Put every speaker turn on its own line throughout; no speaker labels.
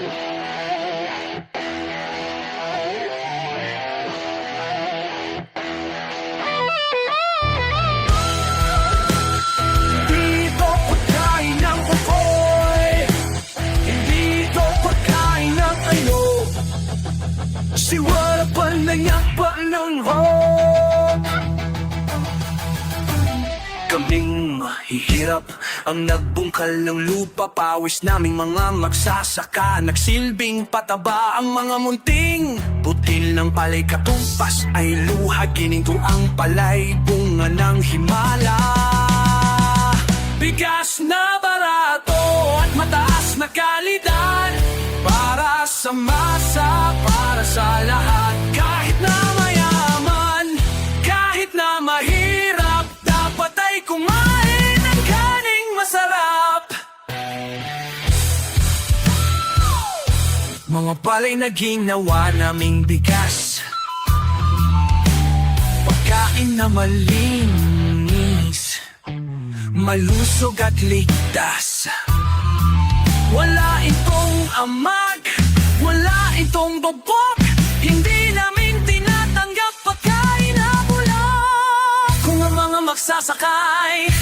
Dito pagkain ng kukoy Hindi ito pagkain ng ayo Mahihirap Ang nagbungkal ng lupa Pawis naming mga magsasaka. Nagsilbing pataba ang mga munting. Putil ng palay katumpas Ay luha gininto ang palay Bunga ng himala. Bigas na barato At mataas na kalidad Para sa masa Para sa lahat Mga palay na ginawa naming bigas. Pagkain na malinis Malusog at ligtas. Wala itong amag Wala itong bobok Hindi namin tinatanggap pagkain na bulak Kung ang mga magsasakay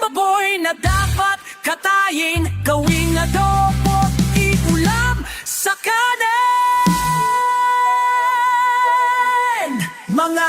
baboy na dapat katayin Gawing adobo at iulam sa kanin. Mga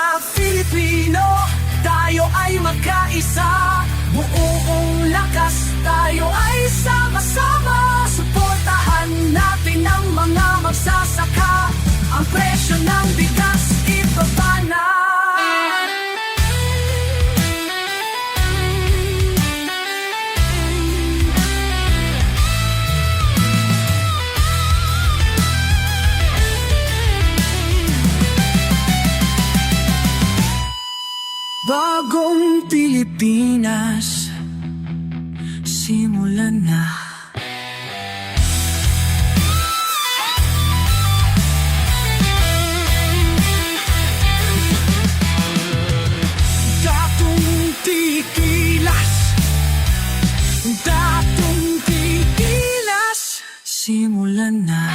Bagong Pilipinas Simulan na. Datong tikilas Datong tikilas Simulan na